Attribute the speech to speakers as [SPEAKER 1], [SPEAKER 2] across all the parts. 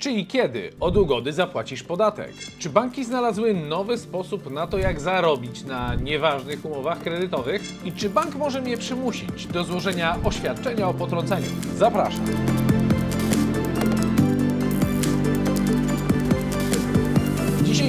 [SPEAKER 1] Czy i kiedy od ugody zapłacisz podatek? Czy banki znalazły nowy sposób na to, jak zarobić na nieważnych umowach kredytowych? I czy bank może mnie przymusić do złożenia oświadczenia o potrąceniu? Zapraszam.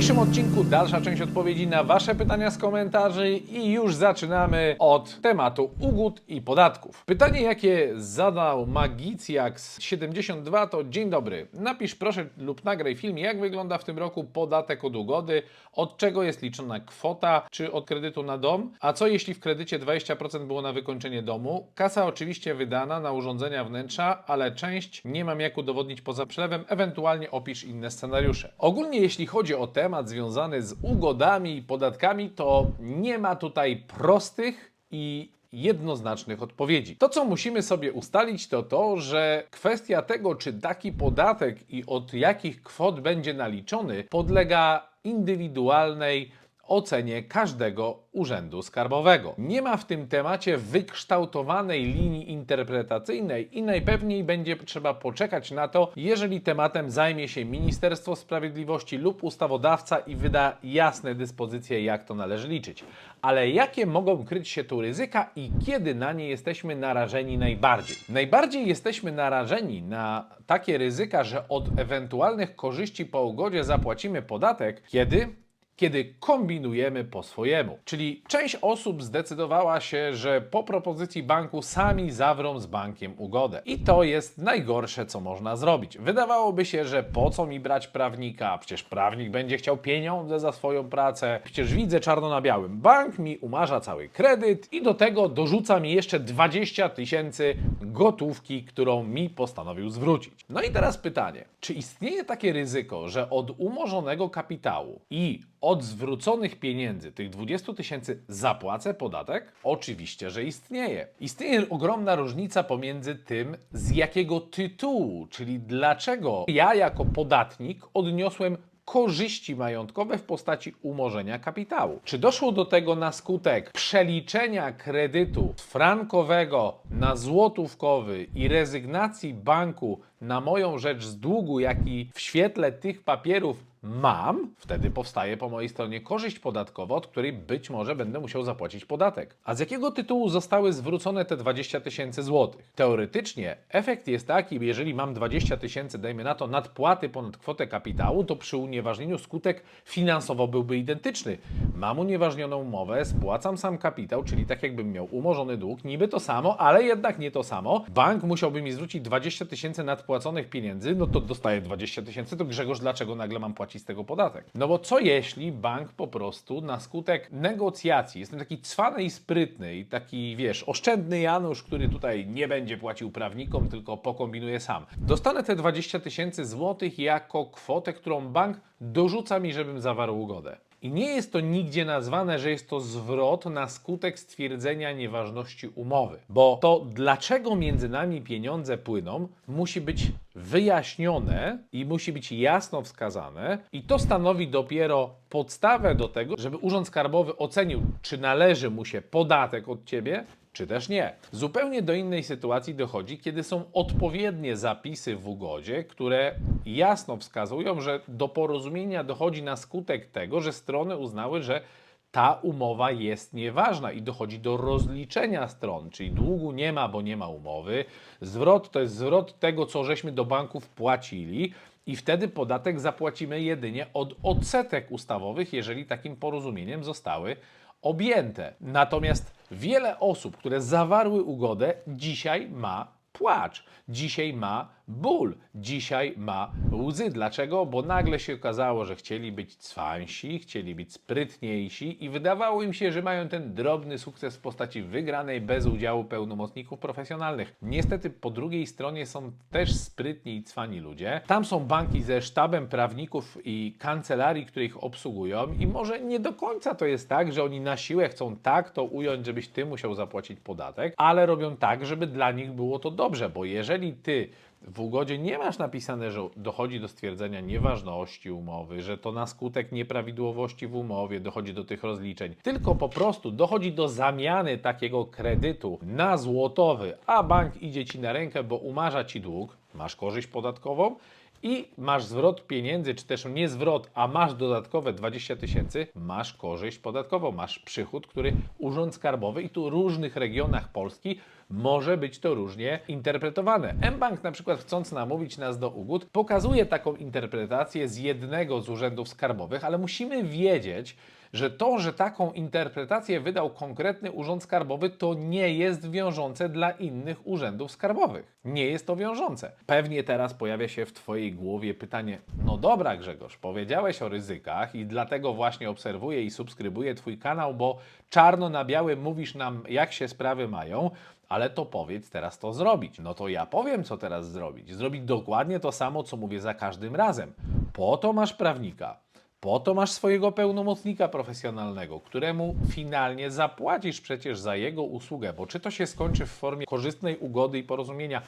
[SPEAKER 1] Dzisiejszym odcinku dalsza część odpowiedzi na Wasze pytania z komentarzy i już zaczynamy od tematu ugód i podatków. Pytanie, jakie zadał Magicjax72 to dzień dobry. Napisz proszę lub nagraj film, jak wygląda w tym roku podatek od ugody, od czego jest liczona kwota, czy od kredytu na dom, a co jeśli w kredycie 20% było na wykończenie domu. Kasa oczywiście wydana na urządzenia wnętrza, ale część nie mam jak udowodnić poza przelewem, ewentualnie opisz inne scenariusze. Ogólnie jeśli chodzi o temat związany z ugodami i podatkami, to nie ma tutaj prostych i jednoznacznych odpowiedzi. To, co musimy sobie ustalić, to to, że kwestia tego, czy taki podatek i od jakich kwot będzie naliczony, podlega indywidualnej ocenie każdego urzędu skarbowego. Nie ma w tym temacie wykształtowanej linii interpretacyjnej i najpewniej będzie trzeba poczekać na to, jeżeli tematem zajmie się Ministerstwo Sprawiedliwości lub ustawodawca i wyda jasne dyspozycje, jak to należy liczyć. Ale jakie mogą kryć się tu ryzyka i kiedy na nie jesteśmy narażeni najbardziej? Najbardziej jesteśmy narażeni na takie ryzyka, że od ewentualnych korzyści po ugodzie zapłacimy podatek, kiedy kiedy kombinujemy po swojemu. Czyli część osób zdecydowała się, że po propozycji banku sami zawrą z bankiem ugodę. I to jest najgorsze, co można zrobić. Wydawałoby się, że po co mi brać prawnika? Przecież prawnik będzie chciał pieniądze za swoją pracę. Przecież widzę czarno na białym. Bank mi umarza cały kredyt i do tego dorzuca mi jeszcze 20 tysięcy gotówki, którą mi postanowił zwrócić. No i teraz pytanie, czy istnieje takie ryzyko, że od umorzonego kapitału i od zwróconych pieniędzy, tych 20 tysięcy, zapłacę podatek? Oczywiście, że istnieje. Istnieje ogromna różnica pomiędzy tym, z jakiego tytułu, czyli dlaczego ja jako podatnik odniosłem korzyści majątkowe w postaci umorzenia kapitału. Czy doszło do tego na skutek przeliczenia kredytu frankowego na złotówkowy i rezygnacji banku na moją rzecz z długu, jaki w świetle tych papierów mam, wtedy powstaje po mojej stronie korzyść podatkowa, od której być może będę musiał zapłacić podatek. A z jakiego tytułu zostały zwrócone te 20 tysięcy złotych? Teoretycznie efekt jest taki, jeżeli mam 20 tysięcy, dajmy na to, nadpłaty ponad kwotę kapitału, to przy unieważnieniu skutek finansowo byłby identyczny. Mam unieważnioną umowę, spłacam sam kapitał, czyli tak jakbym miał umorzony dług, niby to samo, ale jednak nie to samo. Bank musiałby mi zwrócić 20 tysięcy nadpłaconych pieniędzy, no to dostaję 20 tysięcy, to Grzegorz, dlaczego nagle mam płacić z tego podatek? No bo co jeśli bank po prostu na skutek negocjacji, jestem taki cwany i sprytny i taki, wiesz, oszczędny Janusz, który tutaj nie będzie płacił prawnikom, tylko pokombinuje sam. Dostanę te 20 tysięcy złotych jako kwotę, którą bank dorzuca mi, żebym zawarł ugodę. I nie jest to nigdzie nazwane, że jest to zwrot na skutek stwierdzenia nieważności umowy. Bo to, dlaczego między nami pieniądze płyną, musi być wyjaśnione i musi być jasno wskazane, i to stanowi dopiero podstawę do tego, żeby Urząd Skarbowy ocenił, czy należy mu się podatek od ciebie, czy też nie. Zupełnie do innej sytuacji dochodzi, kiedy są odpowiednie zapisy w ugodzie, które jasno wskazują, że do porozumienia dochodzi na skutek tego, że strony uznały, że ta umowa jest nieważna i dochodzi do rozliczenia stron, czyli długu nie ma, bo nie ma umowy. Zwrot to jest zwrot tego, co żeśmy do banków płacili. I wtedy podatek zapłacimy jedynie od odsetek ustawowych, jeżeli takim porozumieniem zostały objęte. Natomiast wiele osób, które zawarły ugodę, dzisiaj ma płacz, dzisiaj ma ból, dzisiaj ma łzy. Dlaczego? Bo nagle się okazało, że chcieli być cwansi, chcieli być sprytniejsi i wydawało im się, że mają ten drobny sukces w postaci wygranej bez udziału pełnomocników profesjonalnych. Niestety po drugiej stronie są też sprytni i cwani ludzie. Tam są banki ze sztabem prawników i kancelarii, które ich obsługują i może nie do końca to jest tak, że oni na siłę chcą tak to ująć, żebyś ty musiał zapłacić podatek, ale robią tak, żeby dla nich było to dobrze, bo jeżeli ty w ugodzie nie masz napisane, że dochodzi do stwierdzenia nieważności umowy, że to na skutek nieprawidłowości w umowie dochodzi do tych rozliczeń, tylko po prostu dochodzi do zamiany takiego kredytu na złotowy, a bank idzie ci na rękę, bo umarza ci dług, masz korzyść podatkową i masz zwrot pieniędzy, czy też nie zwrot, a masz dodatkowe 20 tysięcy, masz korzyść podatkową, masz przychód, który Urząd Skarbowy i tu w różnych regionach Polski może być to różnie interpretowane. mBank na przykład chcąc namówić nas do ugód, pokazuje taką interpretację z jednego z urzędów skarbowych, ale musimy wiedzieć, że to, że taką interpretację wydał konkretny urząd skarbowy, to nie jest wiążące dla innych urzędów skarbowych. Nie jest to wiążące. Pewnie teraz pojawia się w Twojej głowie pytanie: No dobra, Grzegorz, powiedziałeś o ryzykach i dlatego właśnie obserwuję i subskrybuję Twój kanał, bo czarno na białym mówisz nam, jak się sprawy mają. Ale to powiedz teraz to zrobić. No to ja powiem, co teraz zrobić. Zrobić dokładnie to samo, co mówię za każdym razem. Po to masz prawnika. Po to masz swojego pełnomocnika profesjonalnego, któremu finalnie zapłacisz przecież za jego usługę, bo czy to się skończy w formie korzystnej ugody i porozumienia,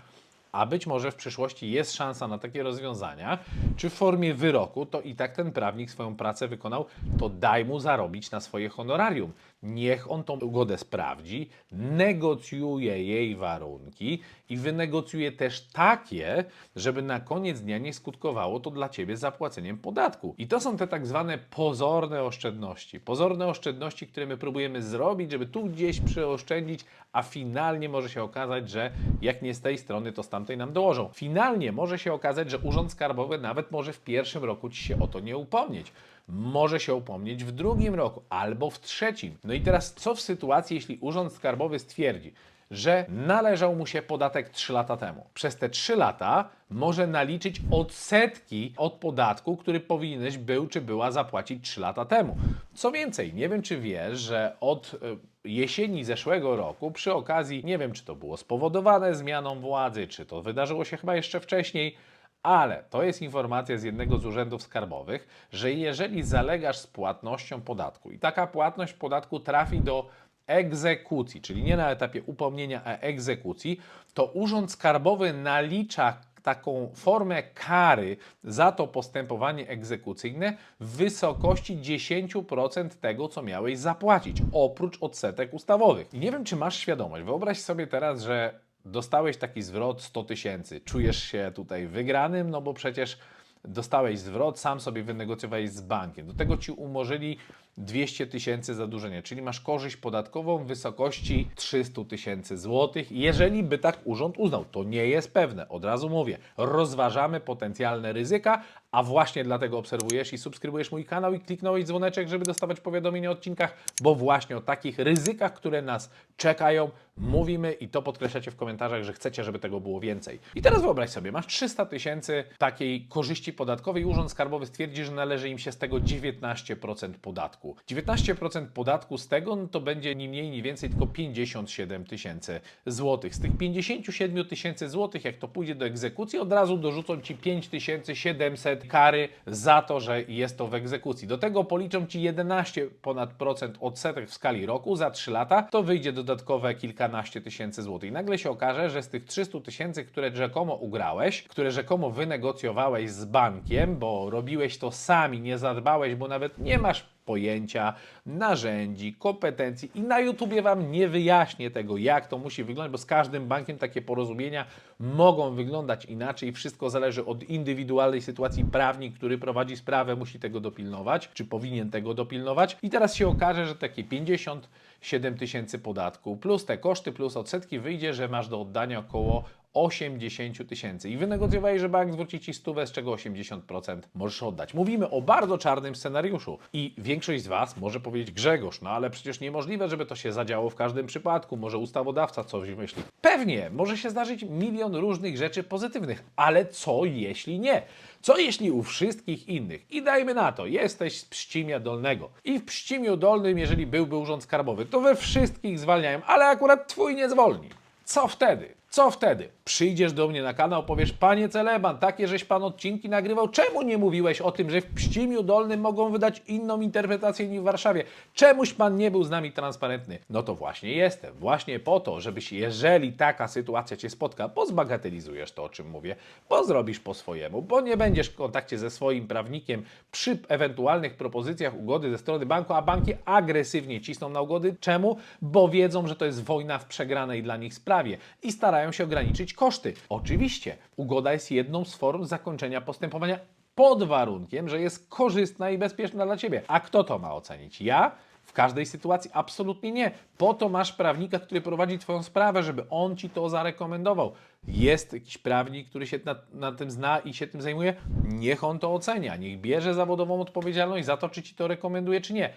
[SPEAKER 1] a być może w przyszłości jest szansa na takie rozwiązania, czy w formie wyroku, to i tak ten prawnik swoją pracę wykonał, to daj mu zarobić na swoje honorarium. Niech on tą ugodę sprawdzi, negocjuje jej warunki i wynegocjuje też takie, żeby na koniec dnia nie skutkowało to dla ciebie zapłaceniem podatku. I to są te tak zwane pozorne oszczędności. Pozorne oszczędności, które my próbujemy zrobić, żeby tu gdzieś przeoszczędzić, a finalnie może się okazać, że jak nie z tej strony, to z tamtej nam dołożą. Finalnie może się okazać, że Urząd Skarbowy nawet może w pierwszym roku ci się o to nie upomnieć może się upomnieć w drugim roku albo w trzecim. No i teraz co w sytuacji, jeśli Urząd Skarbowy stwierdzi, że należał mu się podatek 3 lata temu. Przez te 3 lata może naliczyć odsetki od podatku, który powinieneś był czy była zapłacić 3 lata temu. Co więcej, nie wiem czy wiesz, że od y, jesieni zeszłego roku, przy okazji, nie wiem czy to było spowodowane zmianą władzy, czy to wydarzyło się chyba jeszcze wcześniej, ale to jest informacja z jednego z urzędów skarbowych, że jeżeli zalegasz z płatnością podatku i taka płatność podatku trafi do egzekucji, czyli nie na etapie upomnienia, a egzekucji, to Urząd Skarbowy nalicza taką formę kary za to postępowanie egzekucyjne w wysokości 10% tego, co miałeś zapłacić, oprócz odsetek ustawowych. I nie wiem, czy masz świadomość. Wyobraź sobie teraz, że dostałeś taki zwrot 100 tysięcy. Czujesz się tutaj wygranym, no bo przecież dostałeś zwrot, sam sobie wynegocjowałeś z bankiem. Do tego ci umorzyli 200 tysięcy zadłużenia, czyli masz korzyść podatkową w wysokości 300 tysięcy złotych, jeżeli by tak urząd uznał. To nie jest pewne, od razu mówię. Rozważamy potencjalne ryzyka, a właśnie dlatego obserwujesz i subskrybujesz mój kanał i kliknąłeś dzwoneczek, żeby dostawać powiadomienia o odcinkach, bo właśnie o takich ryzykach, które nas czekają, mówimy i to podkreślacie w komentarzach, że chcecie, żeby tego było więcej. I teraz wyobraź sobie, masz 300 tysięcy takiej korzyści podatkowej, Urząd Skarbowy stwierdzi, że należy im się z tego 19% podatku. 19% podatku z tego no to będzie ni mniej, ni więcej, tylko 57 tysięcy złotych. Z tych 57 tysięcy złotych, jak to pójdzie do egzekucji, od razu dorzucą Ci 5700 kary za to, że jest to w egzekucji. Do tego policzą Ci 11 ponad procent odsetek w skali roku za 3 lata, to wyjdzie dodatkowe kilkanaście tysięcy złotych. I nagle się okaże, że z tych 300 tysięcy, które rzekomo ugrałeś, które rzekomo wynegocjowałeś z bankiem, bo robiłeś to sami, nie zadbałeś, bo nawet nie masz pojęcia, narzędzi, kompetencji i na YouTubie Wam nie wyjaśnię tego, jak to musi wyglądać, bo z każdym bankiem takie porozumienia mogą wyglądać inaczej. Wszystko zależy od indywidualnej sytuacji. Prawnik, który prowadzi sprawę, musi tego dopilnować, czy powinien tego dopilnować. I teraz się okaże, że takie 57 tysięcy podatku plus te koszty, plus odsetki wyjdzie, że masz do oddania około 80 tysięcy i wynegocjowałeś, że bank zwróci Ci stówę, z czego 80% możesz oddać. Mówimy o bardzo czarnym scenariuszu i większość z Was może powiedzieć Grzegorz, no ale przecież niemożliwe, żeby to się zadziało w każdym przypadku, może ustawodawca coś myśli. Pewnie, może się zdarzyć milion różnych rzeczy pozytywnych, ale co jeśli nie? Co jeśli u wszystkich innych, i dajmy na to, jesteś z Pścimia Dolnego i w Pścimiu Dolnym, jeżeli byłby urząd skarbowy, to we wszystkich zwalniają, ale akurat Twój nie zwolni. Co wtedy? Co wtedy? Przyjdziesz do mnie na kanał, powiesz, panie Celeban, takie żeś pan odcinki nagrywał, czemu nie mówiłeś o tym, że w Pścimiu Dolnym mogą wydać inną interpretację niż w Warszawie? Czemuś pan nie był z nami transparentny? No to właśnie jestem, właśnie po to, żebyś, jeżeli taka sytuacja cię spotka, bo zbagatelizujesz to, o czym mówię, bo zrobisz po swojemu, bo nie będziesz w kontakcie ze swoim prawnikiem przy ewentualnych propozycjach ugody ze strony banku, a banki agresywnie cisną na ugody. Czemu? Bo wiedzą, że to jest wojna w przegranej dla nich sprawie i starają starają się ograniczyć koszty. Oczywiście, ugoda jest jedną z form zakończenia postępowania pod warunkiem, że jest korzystna i bezpieczna dla Ciebie. A kto to ma ocenić? Ja? W każdej sytuacji absolutnie nie. Po to masz prawnika, który prowadzi Twoją sprawę, żeby on Ci to zarekomendował. Jest jakiś prawnik, który się na, na tym zna i się tym zajmuje, niech on to ocenia, niech bierze zawodową odpowiedzialność za to, czy Ci to rekomenduje, czy nie.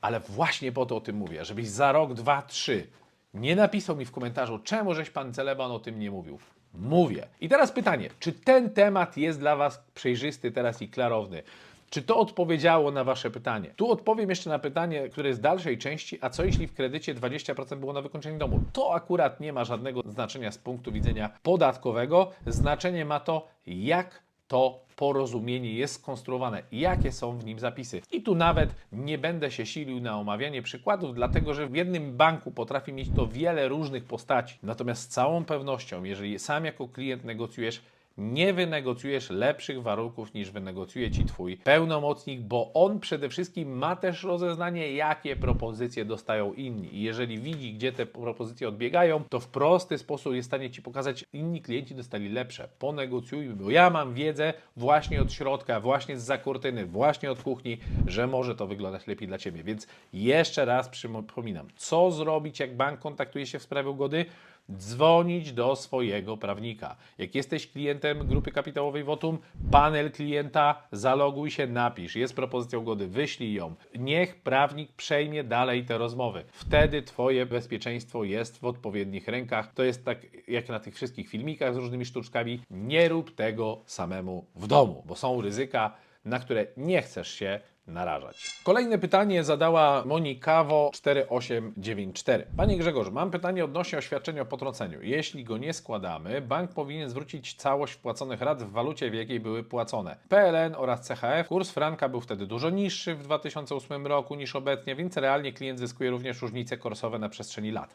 [SPEAKER 1] Ale właśnie po to o tym mówię, żebyś za rok, dwa, trzy nie napisał mi w komentarzu, czemu żeś Pan Celeban o tym nie mówił. Mówię. I teraz pytanie, czy ten temat jest dla Was przejrzysty teraz i klarowny? Czy to odpowiedziało na Wasze pytanie? Tu odpowiem jeszcze na pytanie, które jest w dalszej części, a co jeśli w kredycie 20% było na wykończenie domu? To akurat nie ma żadnego znaczenia z punktu widzenia podatkowego. Znaczenie ma to, jak to porozumienie jest skonstruowane, jakie są w nim zapisy. I tu nawet nie będę się silił na omawianie przykładów, dlatego że w jednym banku potrafi mieć to wiele różnych postaci. Natomiast z całą pewnością, jeżeli sam jako klient negocjujesz, nie wynegocjujesz lepszych warunków niż wynegocjuje ci twój pełnomocnik, bo on przede wszystkim ma też rozeznanie, jakie propozycje dostają inni. I jeżeli widzi, gdzie te propozycje odbiegają, to w prosty sposób jest w stanie ci pokazać, inni klienci dostali lepsze. Ponegocjujmy, bo ja mam wiedzę właśnie od środka, właśnie z zakurtyny, właśnie od kuchni, że może to wyglądać lepiej dla ciebie. Więc jeszcze raz przypominam, co zrobić, jak bank kontaktuje się w sprawie ugody? Dzwonić do swojego prawnika. Jak jesteś klientem grupy kapitałowej Votum, panel klienta, zaloguj się, napisz. Jest propozycja ugody, wyślij ją. Niech prawnik przejmie dalej te rozmowy. Wtedy Twoje bezpieczeństwo jest w odpowiednich rękach. To jest tak jak na tych wszystkich filmikach z różnymi sztuczkami. Nie rób tego samemu w domu, bo są ryzyka, na które nie chcesz się narażać. Kolejne pytanie zadała Monikawo 4894. Panie Grzegorz, mam pytanie odnośnie oświadczenia o potrąceniu. Jeśli go nie składamy, bank powinien zwrócić całość wpłaconych rat w walucie, w jakiej były płacone. PLN oraz CHF. Kurs franka był wtedy dużo niższy w 2008 roku niż obecnie, więc realnie klient zyskuje również różnice kursowe na przestrzeni lat.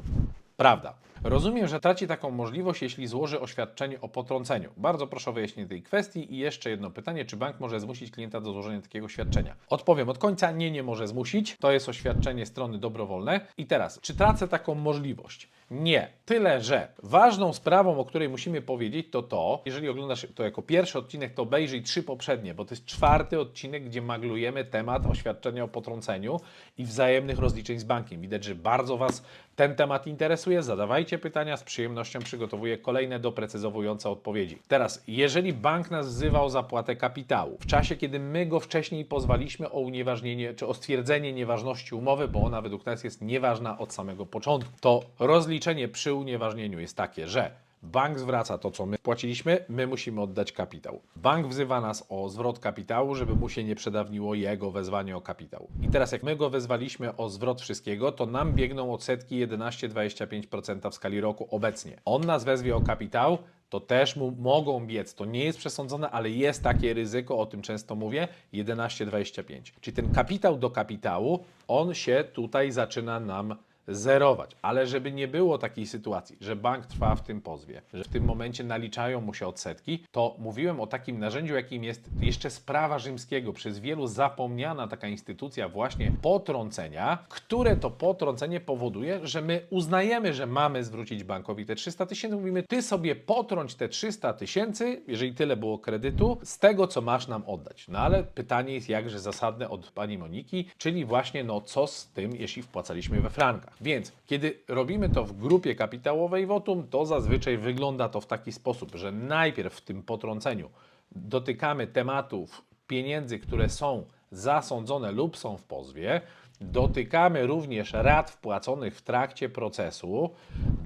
[SPEAKER 1] Prawda. Rozumiem, że traci taką możliwość, jeśli złoży oświadczenie o potrąceniu. Bardzo proszę o wyjaśnienie tej kwestii i jeszcze jedno pytanie, czy bank może zmusić klienta do złożenia takiego oświadczenia? Odpowiem od końca, nie, nie może zmusić. To jest oświadczenie strony dobrowolne. I teraz, czy tracę taką możliwość? Nie. Tyle, że ważną sprawą, o której musimy powiedzieć, to to, jeżeli oglądasz to jako pierwszy odcinek, to obejrzyj trzy poprzednie, bo to jest czwarty odcinek, gdzie maglujemy temat oświadczenia o potrąceniu i wzajemnych rozliczeń z bankiem. Widać, że bardzo Was ten temat interesuje. Zadawajcie pytania, z przyjemnością przygotowuję kolejne doprecyzowujące odpowiedzi. Teraz, jeżeli bank nas wzywał o zapłatę kapitału, w czasie, kiedy my go wcześniej pozwaliśmy o unieważnienie czy o stwierdzenie nieważności umowy, bo ona według nas jest nieważna od samego początku, to rozliczenie przy unieważnieniu jest takie, że Bank zwraca to, co my płaciliśmy, my musimy oddać kapitał. Bank wzywa nas o zwrot kapitału, żeby mu się nie przedawniło jego wezwanie o kapitał. I teraz, jak my go wezwaliśmy o zwrot wszystkiego, to nam biegną odsetki 11-25% w skali roku obecnie. On nas wezwie o kapitał, to też mu mogą biec. To nie jest przesądzone, ale jest takie ryzyko, o tym często mówię, 11,25. Czyli ten kapitał do kapitału, on się tutaj zaczyna nam zerować. Ale żeby nie było takiej sytuacji, że bank trwa w tym pozwie, że w tym momencie naliczają mu się odsetki, to mówiłem o takim narzędziu, jakim jest jeszcze sprawa rzymskiego, przez wielu zapomniana taka instytucja właśnie potrącenia, które to potrącenie powoduje, że my uznajemy, że mamy zwrócić bankowi te 300 tysięcy, mówimy, ty sobie potrąć te 300 tysięcy, jeżeli tyle było kredytu, z tego, co masz nam oddać. No ale pytanie jest jakże zasadne od pani Moniki, czyli właśnie no co z tym, jeśli wpłacaliśmy we frankach. Więc kiedy robimy to w grupie kapitałowej Votum, to zazwyczaj wygląda to w taki sposób, że najpierw w tym potrąceniu dotykamy tematów pieniędzy, które są zasądzone lub są w pozwie. Dotykamy również rat wpłaconych w trakcie procesu.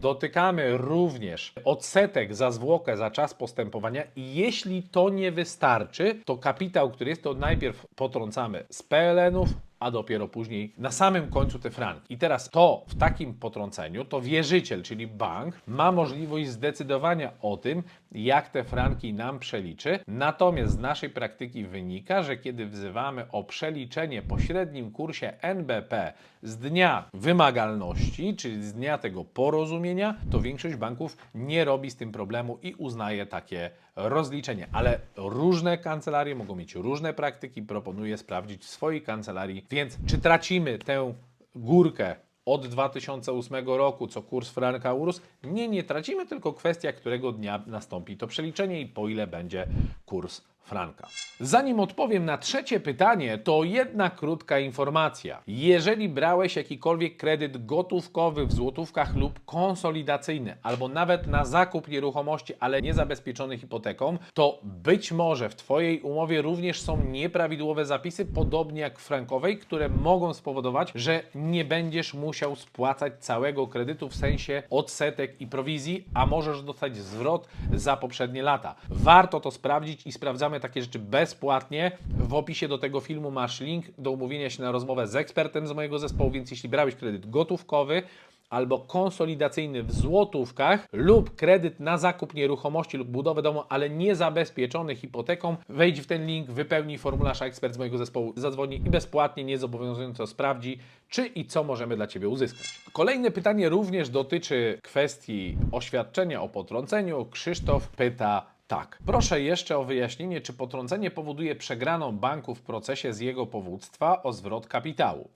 [SPEAKER 1] Dotykamy również odsetek za zwłokę za czas postępowania i jeśli to nie wystarczy, to kapitał, który jest, to najpierw potrącamy z PLN-ów, a dopiero później na samym końcu te franki. I teraz to w takim potrąceniu, to wierzyciel, czyli bank, ma możliwość zdecydowania o tym, jak te franki nam przeliczy. Natomiast z naszej praktyki wynika, że kiedy wzywamy o przeliczenie po średnim kursie NBP z dnia wymagalności, czyli z dnia tego porozumienia, to większość banków nie robi z tym problemu i uznaje takie rozliczenie. Ale różne kancelarie mogą mieć różne praktyki. Proponuję sprawdzić w swojej kancelarii. Więc czy tracimy tę górkę od 2008 roku, co kurs franka urósł. Nie, nie tracimy, tylko kwestia, którego dnia nastąpi to przeliczenie i po ile będzie kurs franka. Zanim odpowiem na trzecie pytanie, to jedna krótka informacja. Jeżeli brałeś jakikolwiek kredyt gotówkowy w złotówkach lub konsolidacyjny, albo nawet na zakup nieruchomości, ale nie zabezpieczony hipoteką, to być może w Twojej umowie również są nieprawidłowe zapisy, podobnie jak w frankowej, które mogą spowodować, że nie będziesz musiał spłacać całego kredytu w sensie odsetek i prowizji, a możesz dostać zwrot za poprzednie lata. Warto to sprawdzić i sprawdzamy takie rzeczy bezpłatnie. W opisie do tego filmu masz link do umówienia się na rozmowę z ekspertem z mojego zespołu, więc jeśli brałeś kredyt gotówkowy, albo konsolidacyjny w złotówkach lub kredyt na zakup nieruchomości lub budowę domu, ale nie zabezpieczony hipoteką, wejdź w ten link, wypełnij formularz, ekspert z mojego zespołu zadzwoni i bezpłatnie, niezobowiązująco sprawdzi, czy i co możemy dla Ciebie uzyskać. Kolejne pytanie również dotyczy kwestii oświadczenia o potrąceniu. Krzysztof pyta, tak. Proszę jeszcze o wyjaśnienie, czy potrącenie powoduje przegraną banku w procesie z jego powództwa o zwrot kapitału.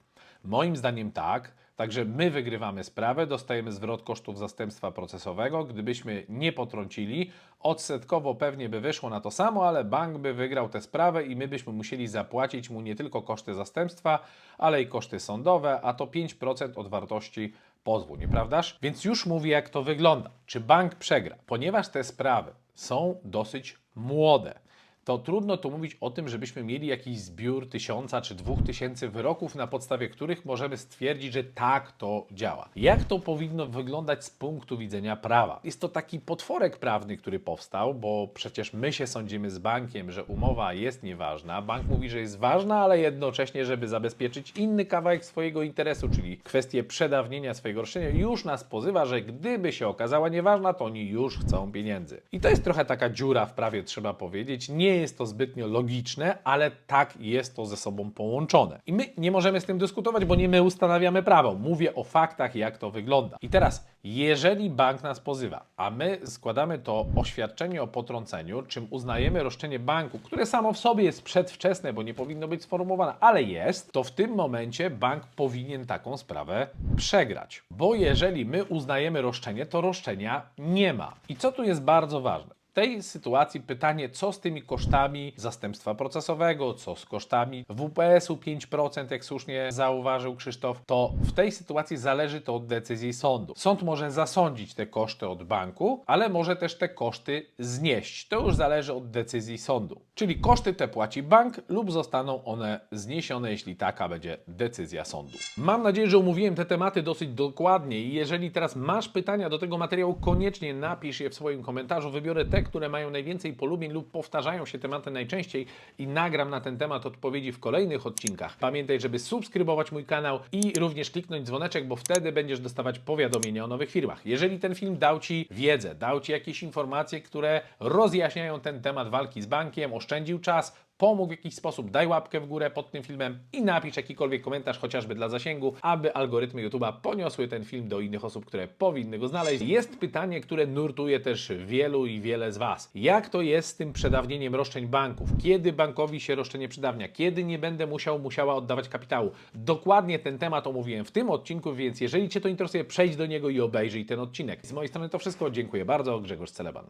[SPEAKER 1] Moim zdaniem tak. Także my wygrywamy sprawę, dostajemy zwrot kosztów zastępstwa procesowego. Gdybyśmy nie potrącili, odsetkowo pewnie by wyszło na to samo, ale bank by wygrał tę sprawę i my byśmy musieli zapłacić mu nie tylko koszty zastępstwa, ale i koszty sądowe, a to 5% od wartości pozwu, nieprawdaż? Więc już mówię, jak to wygląda. Czy bank przegra? Ponieważ te sprawy są dosyć młode, to trudno tu mówić o tym, żebyśmy mieli jakiś zbiór tysiąca czy dwóch tysięcy wyroków, na podstawie których możemy stwierdzić, że tak to działa. Jak to powinno wyglądać z punktu widzenia prawa? Jest to taki potworek prawny, który powstał, bo przecież my się sądzimy z bankiem, że umowa jest nieważna. Bank mówi, że jest ważna, ale jednocześnie, żeby zabezpieczyć inny kawałek swojego interesu, czyli kwestię przedawnienia swojego roszczenia, już nas pozywa, że gdyby się okazała nieważna, to oni już chcą pieniędzy. I to jest trochę taka dziura w prawie, trzeba powiedzieć. Nie jest to zbytnio logiczne, ale tak jest to ze sobą połączone. I my nie możemy z tym dyskutować, bo nie my ustanawiamy prawo. Mówię o faktach, jak to wygląda. I teraz, jeżeli bank nas pozywa, a my składamy to oświadczenie o potrąceniu, czym uznajemy roszczenie banku, które samo w sobie jest przedwczesne, bo nie powinno być sformułowane, ale jest, to w tym momencie bank powinien taką sprawę przegrać. Bo jeżeli my uznajemy roszczenie, to roszczenia nie ma. I co tu jest bardzo ważne? Tej sytuacji pytanie, co z tymi kosztami zastępstwa procesowego, co z kosztami WPS-u 5%, jak słusznie zauważył Krzysztof, to w tej sytuacji zależy to od decyzji sądu. Sąd może zasądzić te koszty od banku, ale może też te koszty znieść. To już zależy od decyzji sądu. Czyli koszty te płaci bank lub zostaną one zniesione, jeśli taka będzie decyzja sądu. Mam nadzieję, że omówiłem te tematy dosyć dokładnie i jeżeli teraz masz pytania do tego materiału, koniecznie napisz je w swoim komentarzu. Wybiorę te, które mają najwięcej polubień lub powtarzają się tematy najczęściej i nagram na ten temat odpowiedzi w kolejnych odcinkach. Pamiętaj, żeby subskrybować mój kanał i również kliknąć dzwoneczek, bo wtedy będziesz dostawać powiadomienia o nowych filmach. Jeżeli ten film dał Ci wiedzę, dał Ci jakieś informacje, które rozjaśniają ten temat walki z bankiem, oszczędził czas, pomógł w jakiś sposób, daj łapkę w górę pod tym filmem i napisz jakikolwiek komentarz, chociażby dla zasięgu, aby algorytmy YouTube'a poniosły ten film do innych osób, które powinny go znaleźć. Jest pytanie, które nurtuje też wielu i wiele z Was. Jak to jest z tym przedawnieniem roszczeń banków? Kiedy bankowi się roszczenie przedawnia? Kiedy nie będę musiał, musiała oddawać kapitału? Dokładnie ten temat omówiłem w tym odcinku, więc jeżeli Cię to interesuje, przejdź do niego i obejrzyj ten odcinek. Z mojej strony to wszystko. Dziękuję bardzo. Grzegorz Celeban.